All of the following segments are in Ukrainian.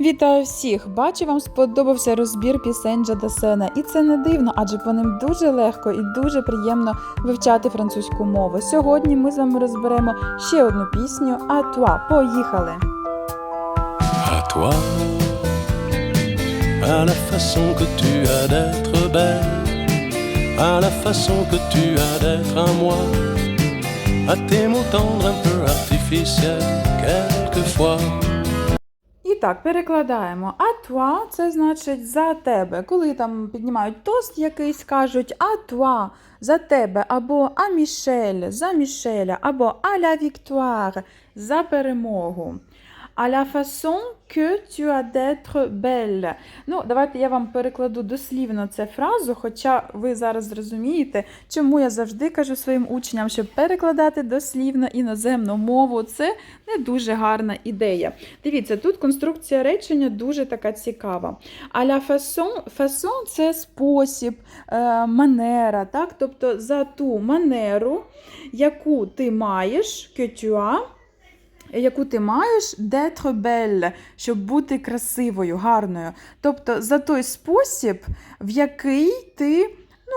Вітаю всіх! Бачу, вам сподобався розбір пісень Джадасена. І це не дивно, адже по ним дуже легко і дуже приємно вивчати французьку мову. Сьогодні ми з вами розберемо ще одну пісню А туа. Поїхали! Toi, à la façon que tu as d'être belle, à la façon que tu as d'être à moi, à tes mots tendres un peu artificiels, quelquefois. Так, перекладаємо. А туа це значить за тебе. Коли там піднімають тост якийсь, кажуть а туа за тебе, або а Мішель за Мішеля, або а ля Віктуар за перемогу. А la façon que tu as. Ну, давайте я вам перекладу дослівно цю фразу, хоча ви зараз зрозумієте, чому я завжди кажу своїм учням, щоб перекладати дослівно іноземну мову. Це не дуже гарна ідея. Дивіться, тут конструкція речення дуже така цікава. А la façon, façon – це спосіб, е, манера, так? тобто за ту манеру, яку ти маєш, as, яку ти маєш d'être belle, щоб бути красивою, гарною. Тобто за той спосіб, в який ти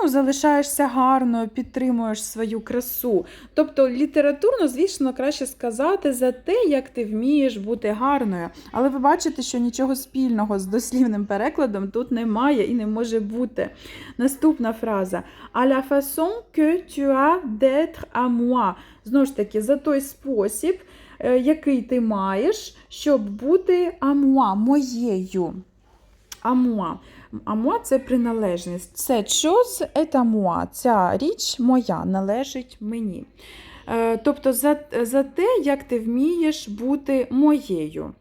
ну, залишаєшся гарною, підтримуєш свою красу. Тобто літературно, звісно, краще сказати за те, як ти вмієш бути гарною. Але ви бачите, що нічого спільного з дослівним перекладом тут немає і не може бути. Наступна фраза. А la façon que tu as d'être à moi. Знову ж таки, за той спосіб, який ти маєш, щоб бути амуа, моєю. Амуа. Амуа це приналежність. Це est à. Ця річ моя належить мені. Е, Тобто за, за те, як ти вмієш бути моєю.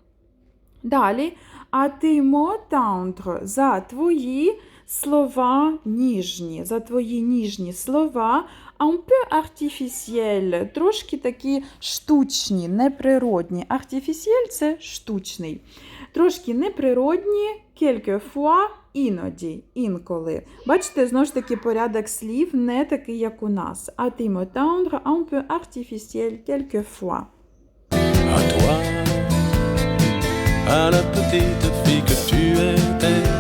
Далі, а ти мо tendre за твої слова ніжні, за твої ніжні слова, un peu artificiel, трошки такі штучні, неприродні. Artificiel – це штучний. Трошки неприродні, quelquefois, іноді, інколи. Бачите, знову ж таки, порядок слів не такий, як у нас. А ти мо tendre, un peu artificiel, quelquefois. À toi, à la petite fille que tu étais,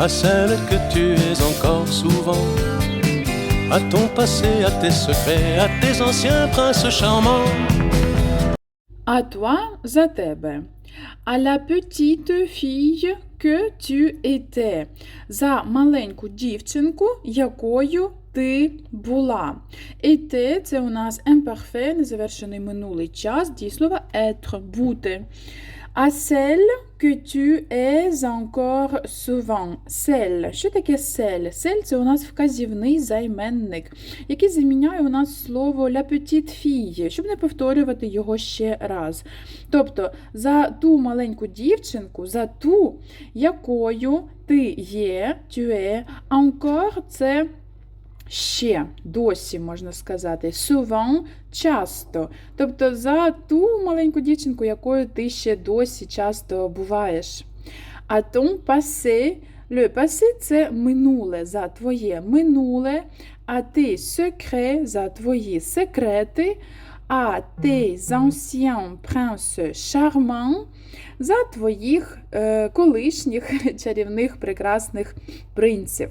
à celle que tu es encore souvent, à ton passé, à tes secrets, à tes anciens princes charmants. À toi, за тебе. À la petite fille que tu étais. За маленьку дівчинку, якою ти була. Était – це у нас imparfait, незавершений минулий час, дієслово être – бути. À celle que tu es encore souvent. Celle. Що таке celle? Celle – це у нас вказівний займенник, який заміняє у нас слово la petite fille, щоб не повторювати його ще раз. Тобто за ту маленьку дівчинку, за ту, якою ти є, tu es, encore – це ще, досі можна сказати, souvent – часто. Тобто за ту маленьку дівчинку, якою ти ще досі часто буваєш. А ton passé, le passé – це минуле, за твоє минуле, а ти secret – за твої секрети, а tes anciens princes charmants – за твоїх е, колишніх чарівних прекрасних принців.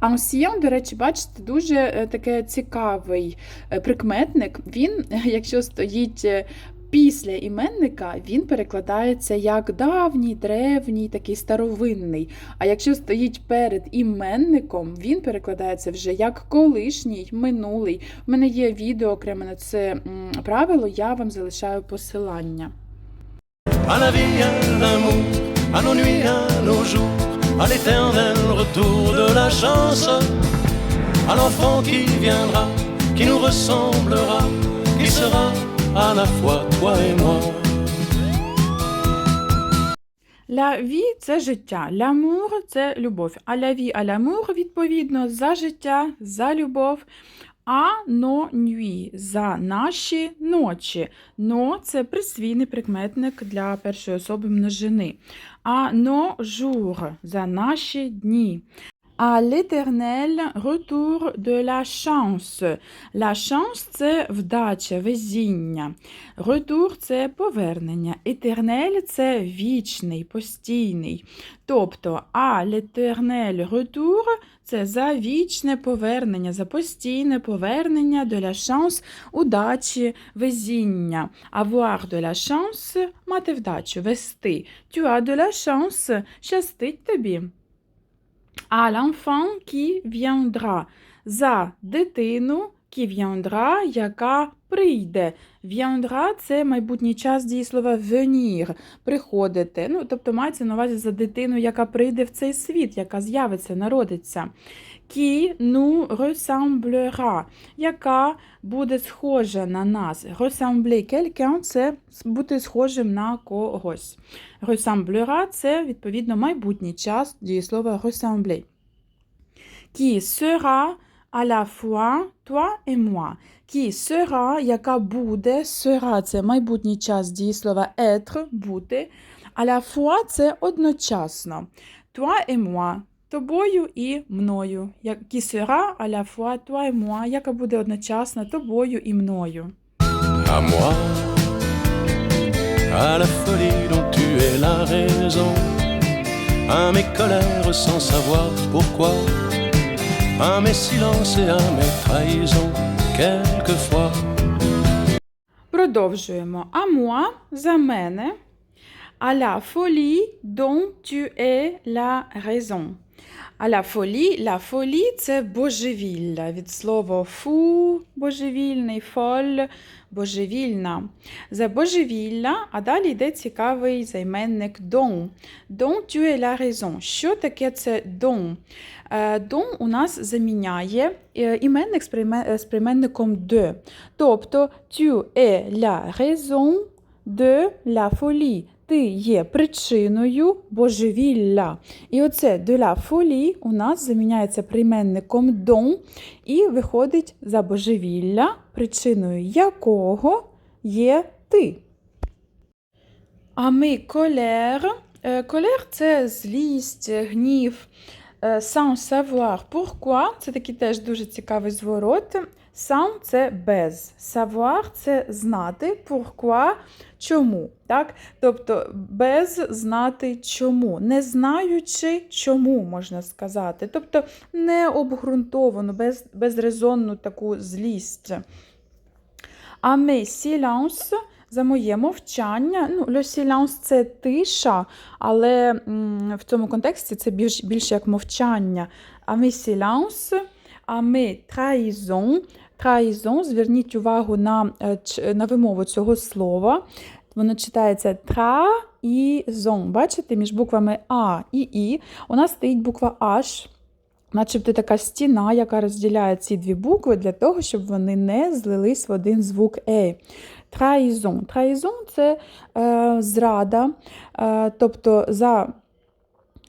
Ancien, до речі, бачите, дуже е, таке цікавий е, прикметник. Він, якщо стоїть е, після іменника, він перекладається як давній, древній, такий старовинний. А якщо стоїть перед іменником, він перекладається вже як колишній, минулий. У мене є відео окремо на це правило, я вам залишаю посилання. À la vie, à l'amour, à nos à l'éternel retour de la chance, à l'enfant qui viendra, qui nous ressemblera, qui sera à la fois toi et moi. La vie – це життя, l'amour – це любов, а la vie, а l'amour, відповідно, за життя, за любов, А но за наші ночі. Но – це присвійний прикметник для першої особи множини. А жур – за наші дні. А à l'éternel retour de la chance. La chance – це вдача, везіння. Retour – це повернення. Éternel – це вічний, постійний. Тобто, à l'éternel retour – це за вічне повернення, за постійне повернення de la chance – удачі, везіння. Avoir de la chance – мати вдачу, вести. Tu as de la chance – щастить тобі. À l'enfant qui viendra. За дитину qui viendra, яка прийде. Viendra – це майбутній час дієслова venir, приходити. Ну, тобто мається на увазі за дитину, яка прийде в цей світ, яка з'явиться, народиться. Qui nous ressemblera, яка буде схожа на нас. Ressembler quelqu'un – це бути схожим на когось. Ressemblera – це, відповідно, майбутній час дієслова ressembler. Qui sera à la fois toi et moi. Qui sera, яка буде, sera – це майбутній час дієслова être, бути. À la fois – це одночасно. Toi et moi – тобою і мною. Як- Qui sera à la fois toi et moi – яка буде одночасно тобою і мною. à moi, à la folie dont tu es la raison, à mes colères sans savoir pourquoi, à mes silences et à mes trahisons, quelquefois. Продовжуємо. А moi – за мене. À la folie dont tu es la raison. À la folie, la folie – це божевілля. Від слова фу – божевільний, фоль – божевільна. За божевілля, а далі йде цікавий займенник don. Dont tu es la raison. Що таке це don? Е, Don у нас заміняє е, іменник з е, прийменником de. Тобто tu es la raison de la folie. Ти є причиною божевілля. І оце de la folie у нас заміняється прийменником don і виходить за божевілля, причиною якого є ти. А ми колер. Колер це злість, гнів. Е, Sans savoir pourquoi це такий теж дуже цікавий зворот. Sans – це без. Savoir – це знати. Pourquoi – чому. Так? Тобто без знати чому. Не знаючи чому, можна сказати. Тобто не обґрунтовану, без, безрезонну таку злість. А ми silence за моє мовчання. Ну, le silence – це тиша, але м, в цьому контексті це більш, більше як мовчання. А ми silence, а ми trahison. Trahison, зверніть увагу на, е, на вимову цього слова. Воно читається trahison. Бачите, між буквами А і І у нас стоїть буква H. Начебто така стіна, яка розділяє ці дві букви для того, щоб вони не злились в один звук Е. Трайзон. Трайзон це е, зрада, е, тобто за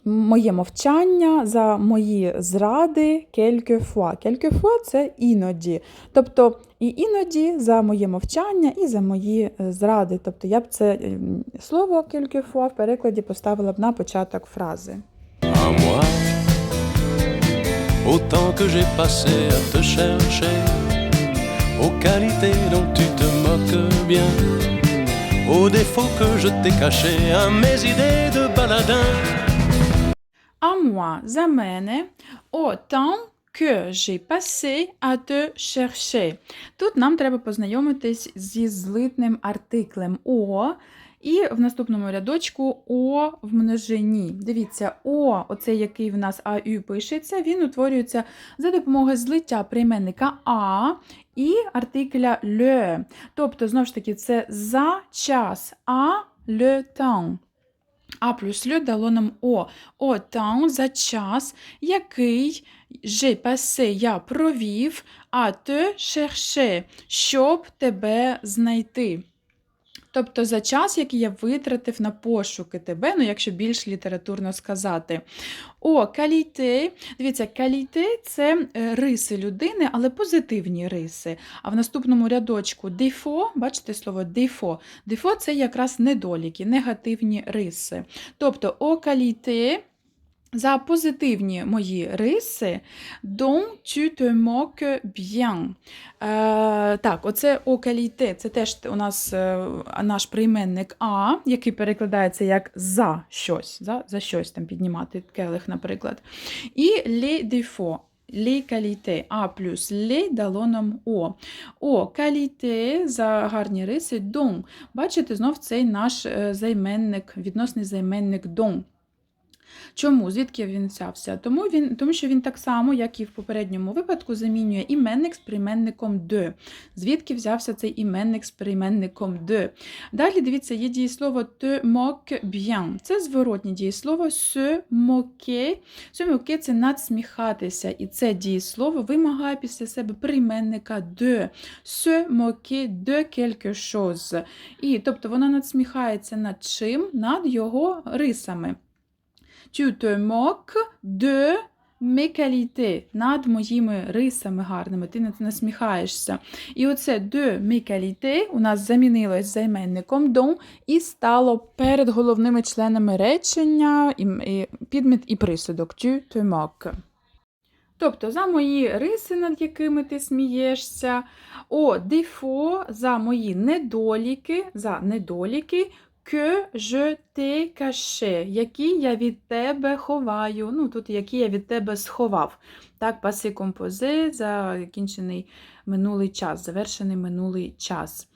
моє мовчання, за мої зради quelquefois. Quelquefois – це іноді. Тобто і іноді за моє мовчання і за мої е, зради. Тобто я б це е, слово quelquefois в перекладі поставила б на початок фрази. À moi, за мене, autant que j'ai passé à te chercher. Тут нам треба познайомитись зі злитним артиклем о. І в наступному рядочку О в множині. Дивіться, О, оцей, який в нас АЮ пишеться, він утворюється за допомогою злиття прийменника А і артикля le. Тобто, знову ж таки, це за час а le temps. А плюс льо дало нам О. О там за час, який же пасе я провів, а те шерше, щоб тебе знайти. Тобто за час, який я витратив на пошуки тебе, ну якщо більш літературно сказати. О, каліте. Дивіться, каліте це е, риси людини, але позитивні риси. А в наступному рядочку дефо, бачите слово дефо. Дефо це якраз недоліки, негативні риси. Тобто, о каліте за позитивні мої риси, dont tu te moques bien. Е, так, оце о qualité, це теж у нас е, наш прийменник А, який перекладається як за щось, за, за щось там піднімати келих, наприклад. І les défauts. Les qualités А плюс les дало нам О. О, qualité за гарні риси, dont. Бачите, знов цей наш е, займенник, відносний займенник dont. Чому? Звідки він взявся? Тому, він, тому що він так само, як і в попередньому випадку, замінює іменник з прийменником de. Звідки взявся цей іменник з прийменником de. Далі, дивіться, є дієслово te moque bien. Це зворотнє дієслово se moquer. Se moquer – це надсміхатися. І це дієслово вимагає після себе прийменника de. Se moquer de quelque chose. І, тобто вона надсміхається над чим? Над його рисами. Tu te moques de mes qualités, над моїми рисами гарними, ти насміхаєшся. І оце de mes qualités у нас замінилось займенником dont і стало перед головними членами речення, і, підмет і присудок. Tu te moques. Тобто за мої риси, над якими ти смієшся, о дефо за мої недоліки, за недоліки, que je t'ai caché, які я від тебе ховаю. Ну, тут які я від тебе сховав. Так, паси композе, закінчений минулий час, завершений минулий час.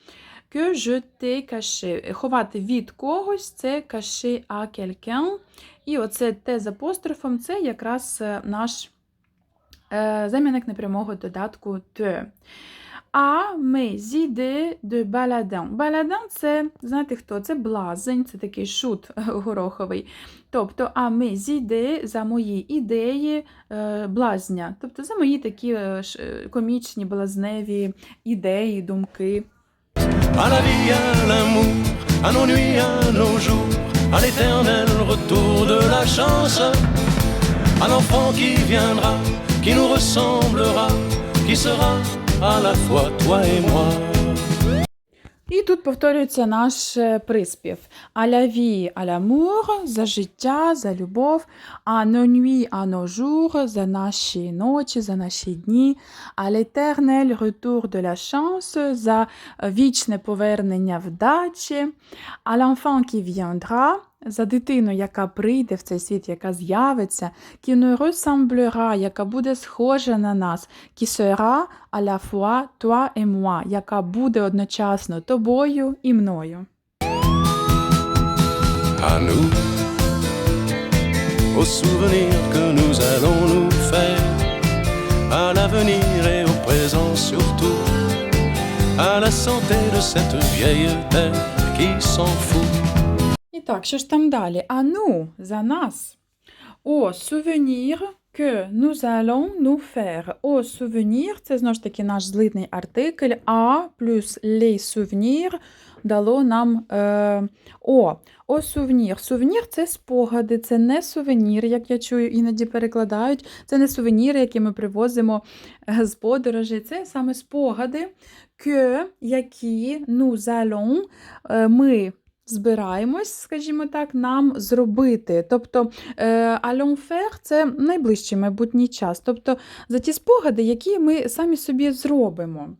Que je t'ai caché. Ховати від когось це cacher à quelqu'un. І оце те з апострофом це якраз е, наш е, замінник непрямого додатку te. А mes idées de baladin. Баладин це, знаєте хто? Це блазень, це такий шут гороховий. Тобто, а mes idées за мої ідеї е, блазня. Тобто за мої такі е, е, комічні, блазневі ідеї, думки. À l'éternel retour de la chance, à l'enfant qui viendra, qui nous ressemblera, qui sera à la fois toi et moi. І тут повторюється наш е, приспів. А la vie, à l'amour, за життя, за любов, а à nos jours, за наші ночі, за наші дні, а l'éternel retour de la chance, за вічне повернення вдачі, а l'enfant qui viendra, за дитину, яка прийде в цей світ, яка з'явиться, qui nous ressemblera, яка буде схожа на нас, qui sera à la fois toi et moi, яка буде одночасно тобою і мною. À nous, aux souvenirs que nous allons nous faire, à l'avenir et au présent surtout, à la santé de cette vieille terre qui s'en fout. І так, що ж там далі? А ну, за нас. О, souvenir que nous allons nous faire. О, souvenir – це знову ж таки наш злитний артикль. А плюс les souvenirs дало нам е, О. О, souvenir. Сувенір – це спогади, це не сувенір, як я чую, іноді перекладають. Це не сувеніри, які ми привозимо е, з подорожі. Це саме спогади, que, які nous allons, е, ми збираємось, скажімо так, нам зробити. Тобто е, faire – це найближчий майбутній час. Тобто за ті спогади, які ми самі собі зробимо.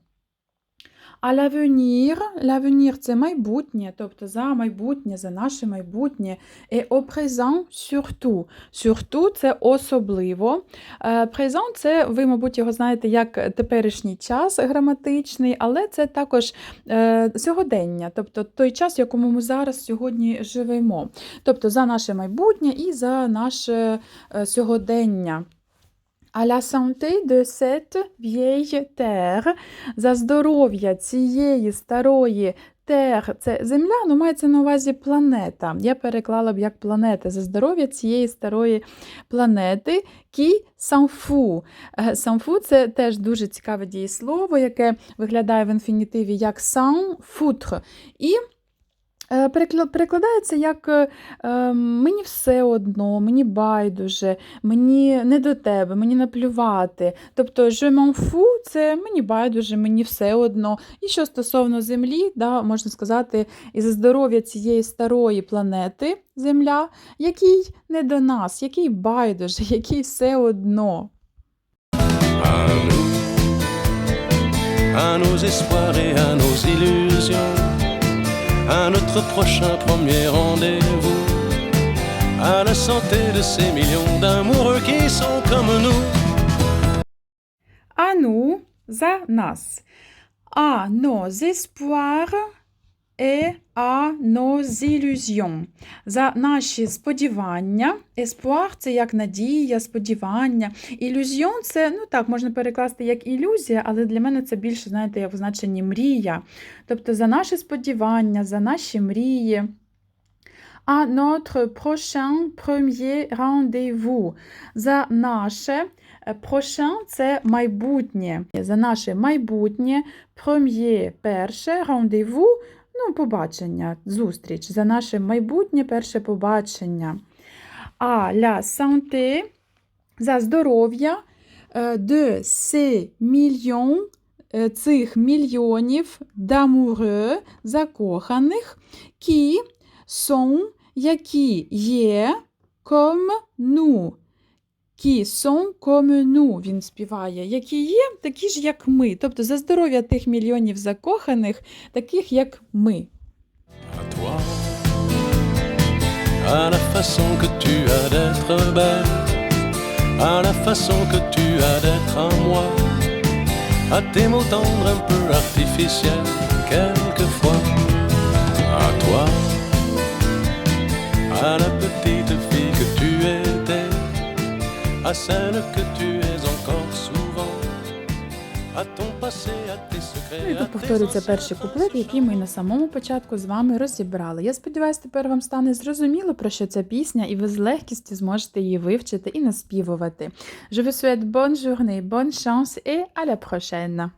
А l'avenir, l'avenir – це майбутнє, тобто за майбутнє, за наше майбутнє. Et au présent, surtout. Surtout – це особливо. Е, Présent – це, ви, мабуть, його знаєте як теперішній час граматичний, але це також е, сьогодення, тобто той час, в якому ми зараз сьогодні живемо. Тобто за наше майбутнє і за наше е, сьогодення. À la santé de cette vieille terre, за здоров'я цієї старої Терр це земля, ну мається на увазі планета. Я переклала б як планета за здоров'я цієї старої планети. Кі санфу. Санфу це теж дуже цікаве дієслово, яке виглядає в інфінітиві як сан футр. І Е, Перекладається як е, е, мені все одно, мені байдуже, мені не до тебе, мені наплювати. Тобто je m'en fous – це мені байдуже, мені все одно. І що стосовно Землі, да, можна сказати, і за здоров'я цієї старої планети Земля, який не до нас, який байдуже, який все одно. à nos espoirs et à nos illusions, à notre prochain premier rendez-vous, à la santé de ces millions d'amoureux qui sont comme nous. А ну, за нас. À nos espoirs et à nos illusions. За наші сподівання. Espoir – це як надія, сподівання. Ілюзіон – це, ну так, можна перекласти як ілюзія, але для мене це більше, знаєте, в значенні мрія. Тобто за наші сподівання, за наші мрії. À notre prochain premier rendez-vous. За наше Е, Prochain – це майбутнє. За наше майбутнє, premier – перше, rendezvous – ну, побачення, зустріч. За наше майбутнє перше побачення. А la santé – за здоров'я de ces millions цих мільйонів d'amoureux – закоханих, qui sont, які є, comme nous – qui sont comme nous, він співає, які є, такі ж, як ми. Тобто за здоров'я тих мільйонів закоханих, таких, як ми. À toi, à la façon que tu as d'être belle, à la façon que tu as d'être à moi, à tes mots tendres un peu artificiels, quelquefois. À toi, à la petite fille que tu étais, À celle que tu es encore souvent, à ton passé, à tes secrets. Ну і тут повторюється перший куплет, який ми на самому початку з вами розібрали. Я сподіваюся, тепер вам стане зрозуміло, про що ця пісня, і ви з легкістю зможете її вивчити і наспівувати. Je vous souhaite bonne journée, bonne chance et à la prochaine!